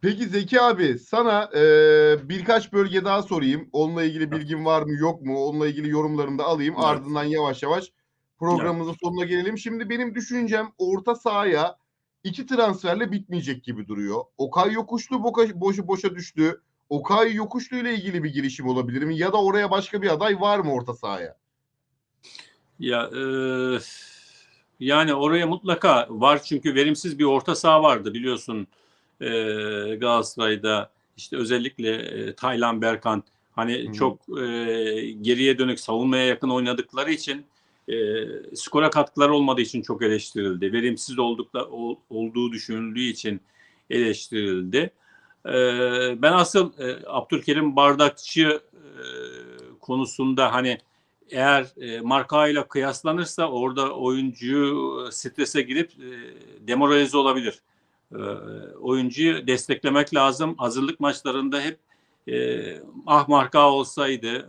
Peki Zeki abi sana e, birkaç bölge daha sorayım. Onunla ilgili bilgin var mı yok mu? Onunla ilgili yorumlarını da alayım. Evet. Ardından yavaş yavaş programımızın sonuna gelelim. Şimdi benim düşüncem orta sahaya iki transferle bitmeyecek gibi duruyor. Okay Yokuşlu boka, boşu boşa düştü. Okay Yokuşlu ile ilgili bir girişim olabilir mi? Ya da oraya başka bir aday var mı orta sahaya? Ya e, yani oraya mutlaka var çünkü verimsiz bir orta saha vardı biliyorsun e, Galatasaray'da işte özellikle e, Taylan Berkan hani hı. çok e, geriye dönük savunmaya yakın oynadıkları için e, skora katkıları olmadığı için çok eleştirildi. Verimsiz oldukla, ol- olduğu düşünüldüğü için eleştirildi. E, ben asıl e, Abdülkerim Bardakçı e, konusunda hani eğer e, marka ile kıyaslanırsa orada oyuncu e, strese girip e, demoralize olabilir. E, oyuncuyu desteklemek lazım. Hazırlık maçlarında hep e, ah marka olsaydı,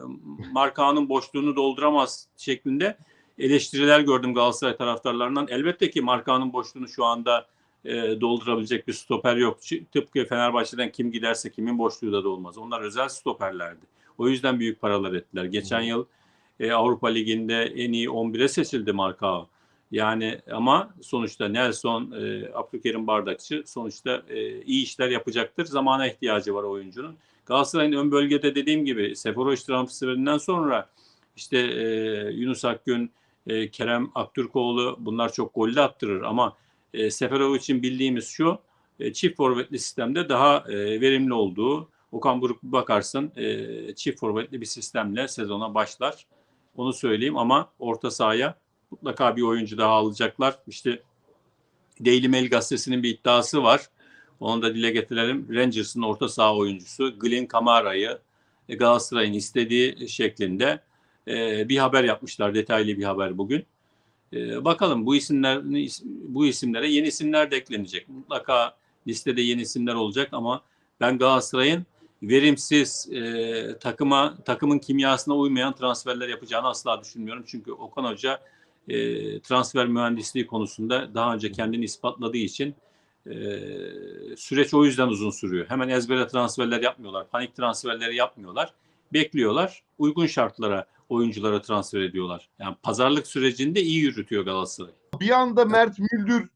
markanın boşluğunu dolduramaz şeklinde eleştiriler gördüm Galatasaray taraftarlarından. Elbette ki markanın boşluğunu şu anda e, doldurabilecek bir stoper yok. Tıpkı Fenerbahçe'den kim giderse kimin boşluğu da olmaz. Onlar özel stoperlerdi. O yüzden büyük paralar ettiler. Geçen yıl e, Avrupa Ligi'nde en iyi 11'e seçildi Marka. Yani ama sonuçta Nelson, e, Abdülkerim Bardakçı sonuçta e, iyi işler yapacaktır. Zamana ihtiyacı var oyuncunun. Galatasaray'ın ön bölgede dediğim gibi Seferovic transferinden sonra işte e, Yunus Akgün, e, Kerem Aktürkoğlu bunlar çok golle attırır ama e, Seferovic'in bildiğimiz şu e, çift forvetli sistemde daha e, verimli olduğu Okan Buruk bakarsın e, çift forvetli bir sistemle sezona başlar. Onu söyleyeyim ama orta sahaya mutlaka bir oyuncu daha alacaklar. İşte Daily Mail gazetesinin bir iddiası var. Onu da dile getirelim. Rangers'ın orta saha oyuncusu Glenn Kamara'yı Galatasaray'ın istediği şeklinde e, bir haber yapmışlar. Detaylı bir haber bugün. E, bakalım bu isimler bu isimlere yeni isimler de eklenecek. Mutlaka listede yeni isimler olacak ama ben Galatasaray'ın verimsiz e, takıma takımın kimyasına uymayan transferler yapacağını asla düşünmüyorum. Çünkü Okan Hoca e, transfer mühendisliği konusunda daha önce kendini ispatladığı için e, süreç o yüzden uzun sürüyor. Hemen ezbere transferler yapmıyorlar. Panik transferleri yapmıyorlar. Bekliyorlar. Uygun şartlara oyunculara transfer ediyorlar. Yani pazarlık sürecinde iyi yürütüyor Galatasaray. Bir anda Mert Müldür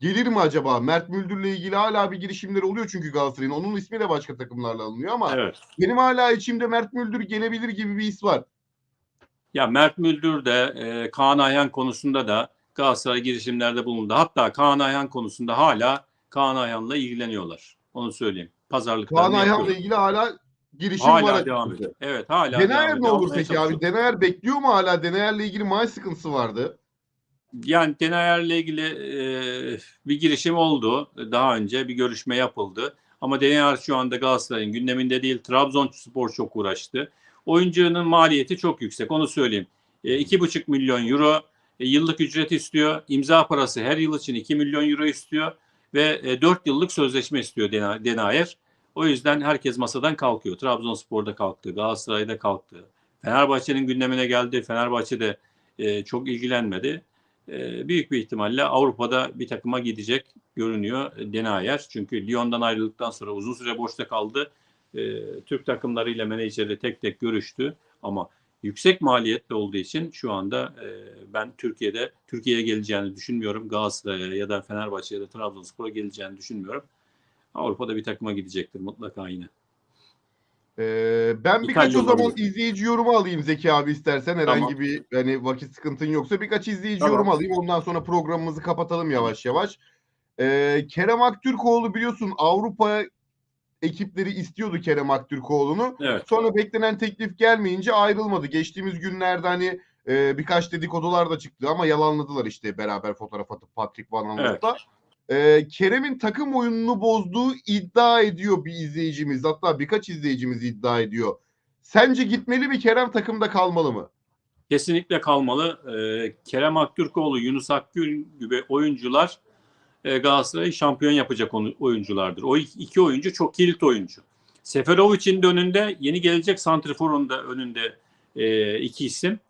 gelir mi acaba? Mert Müldür'le ilgili hala bir girişimleri oluyor çünkü Galatasaray'ın. Onun ismi de başka takımlarla alınıyor ama Evet. benim hala içimde Mert Müldür gelebilir gibi bir his var. Ya Mert Müldür de e, Kaan Ayhan konusunda da Galatasaray girişimlerde bulundu. Hatta Kaan Ayhan konusunda hala Kaan Ayhan'la ilgileniyorlar. Onu söyleyeyim. Pazarlıklarını Kaan Ayhan'la ilgili hala girişim Hala var. devam ediyor. Evet hala Denayer devam ne olur peki abi? Denayer bekliyor mu hala? Denayer'le ilgili maaş sıkıntısı vardı. Yani Denayer'le ilgili e, bir girişim oldu. Daha önce bir görüşme yapıldı. Ama Denayer şu anda Galatasaray'ın gündeminde değil. Trabzonspor çok uğraştı. Oyuncunun maliyeti çok yüksek. Onu söyleyeyim. E, 2,5 milyon euro e, yıllık ücret istiyor. İmza parası her yıl için 2 milyon euro istiyor. Ve e, 4 yıllık sözleşme istiyor Dena- Denayer. O yüzden herkes masadan kalkıyor. Trabzonspor'da kalktı. Galatasaray'da kalktı. Fenerbahçe'nin gündemine geldi. Fenerbahçe'de e, çok ilgilenmedi. E, büyük bir ihtimalle Avrupa'da bir takıma gidecek görünüyor Denayer. Çünkü Lyon'dan ayrıldıktan sonra uzun süre boşta kaldı. E, Türk takımlarıyla menajeri tek tek görüştü ama yüksek maliyetli olduğu için şu anda e, ben Türkiye'de Türkiye'ye geleceğini düşünmüyorum. Galatasaray'a ya da Fenerbahçe ya da Trabzonspor'a geleceğini düşünmüyorum. Avrupa'da bir takıma gidecektir mutlaka yine. Ee, ben İtalya birkaç o zaman olabilir. izleyici yorumu alayım Zeki abi istersen. Herhangi Tamam. bir hani vakit sıkıntın yoksa birkaç izleyici Tamam. yorum alayım. Ondan sonra programımızı kapatalım yavaş yavaş. Ee, Kerem Aktürkoğlu biliyorsun Avrupa ekipleri istiyordu Kerem Aktürkoğlu'nu. Evet. Sonra beklenen teklif gelmeyince ayrılmadı. Geçtiğimiz günlerde hani e, birkaç dedikodular da çıktı ama yalanladılar işte beraber fotoğraf atıp Patrick Van Aanholt'la. E, Kerem'in takım oyununu bozduğu iddia ediyor bir izleyicimiz. Hatta birkaç izleyicimiz iddia ediyor. Sence gitmeli mi Kerem takımda kalmalı mı? Kesinlikle kalmalı. Ee, Kerem Aktürkoğlu, Yunus Akgün gibi oyuncular e, Galatasaray'ı şampiyon yapacak oyunculardır. O iki oyuncu çok kilit oyuncu. Seferovic'in de önünde, yeni gelecek Santrifor'un da önünde e, iki isim.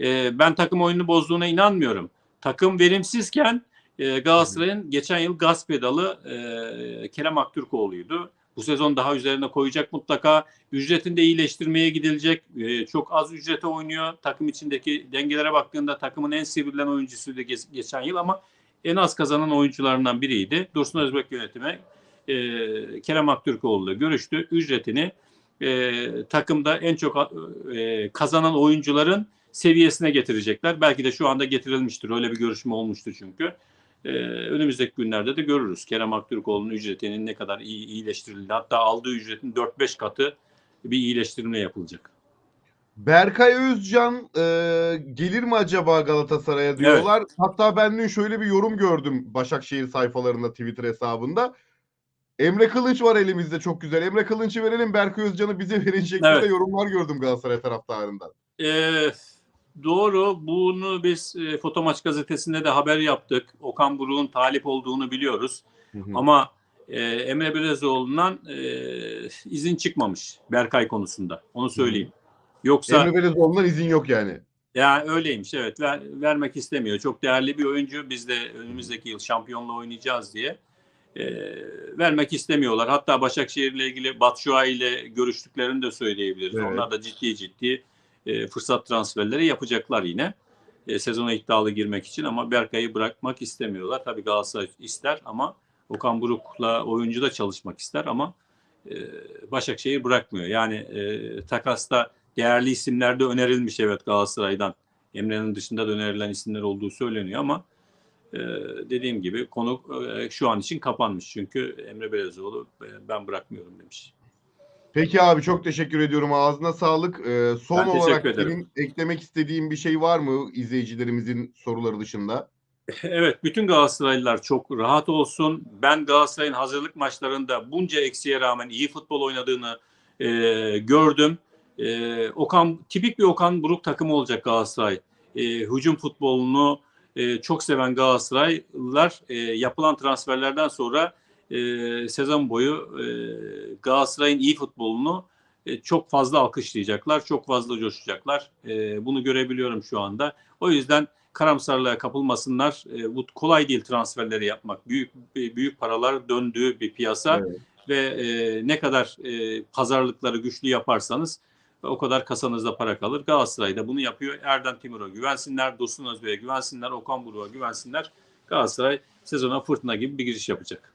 E, ben takım oyununu bozduğuna inanmıyorum. Takım verimsizken E, Galatasaray'ın geçen yıl gaz pedalı e, Kerem Aktürkoğlu'ydu. Bu sezon daha üzerine koyacak mutlaka. Ücretini de iyileştirmeye gidilecek. E, çok az ücrete oynuyor. Takım içindeki dengelere baktığında takımın en sivrilen oyuncusuydu geç- geçen yıl ama en az kazanan oyuncularından biriydi. Dursun Özbek yönetimi e, Kerem Aktürkoğlu'yla görüştü. Ücretini e, takımda en çok e, kazanan oyuncuların seviyesine getirecekler. Belki de şu anda getirilmiştir. Öyle bir görüşme olmuştu çünkü. Ee, önümüzdeki günlerde de görürüz. Kerem Aktürkoğlu'nun ücretinin ne kadar iyi iyileştirildi. Hatta aldığı ücretin 4-5 katı bir iyileştirme yapılacak. Berkay Özcan e, gelir mi acaba Galatasaray'a diyorlar. Hatta ben dün şöyle bir yorum gördüm Başakşehir sayfalarında Twitter hesabında. Emre Kılınç var elimizde çok güzel. Emre Kılınç'ı verelim Berkay Özcan'ı bize verin şeklinde Evet. yorumlar gördüm Galatasaray taraftarından. Ee, doğru. Bunu biz e, Fotomaç gazetesinde de haber yaptık. Okan Buruk'un talip olduğunu biliyoruz. Ama e, Emre Belezoğlu'ndan e, izin çıkmamış Berkay konusunda. Onu söyleyeyim. Yoksa Emre Belezoğlu'ndan izin yok yani. Ya öyleymiş evet ver, vermek istemiyor. Çok değerli bir oyuncu. Biz de önümüzdeki yıl şampiyonla oynayacağız diye e, vermek istemiyorlar. Hatta Başakşehir ile ilgili Batshuayi ile görüştüklerini de söyleyebiliriz. Evet. Onlar da ciddi ciddi e, fırsat transferleri yapacaklar yine. E, sezona iddialı girmek için ama Berkay'ı bırakmak istemiyorlar. Tabii Galatasaray ister ama Okan Buruk'la oyuncu da çalışmak ister ama e, Başakşehir bırakmıyor. Yani e, takasta değerli isimler de önerilmiş evet Galatasaray'dan. Emre'nin dışında da önerilen isimler olduğu söyleniyor ama e, dediğim gibi konu e, şu an için kapanmış. Çünkü Emre Belezoğlu e, ben bırakmıyorum demiş. Peki abi çok teşekkür ediyorum. Ağzına sağlık. Ee, son Ben olarak senin eklemek istediğin bir şey var mı izleyicilerimizin soruları dışında? Evet, bütün Galatasaraylılar çok rahat olsun. Ben Galatasaray'ın hazırlık maçlarında bunca eksiğe rağmen iyi futbol oynadığını e, gördüm. E, Okan tipik bir Okan Buruk takımı olacak Galatasaray. E, hücum futbolunu e, çok seven Galatasaraylılar e, yapılan transferlerden sonra e, sezon boyu e, Galatasaray'ın iyi futbolunu e, çok fazla alkışlayacaklar, çok fazla coşacaklar. E, bunu görebiliyorum şu anda. O yüzden karamsarlığa kapılmasınlar. E, bu kolay değil transferleri yapmak. Büyük büyük paralar döndüğü bir piyasa Evet. ve e, ne kadar e, pazarlıkları güçlü yaparsanız o kadar kasanızda para kalır. Galatasaray da bunu yapıyor. Erden Timur'a güvensinler, Dursun Özbey'e güvensinler, Okan Buruk'a güvensinler. Galatasaray sezona fırtına gibi bir giriş yapacak.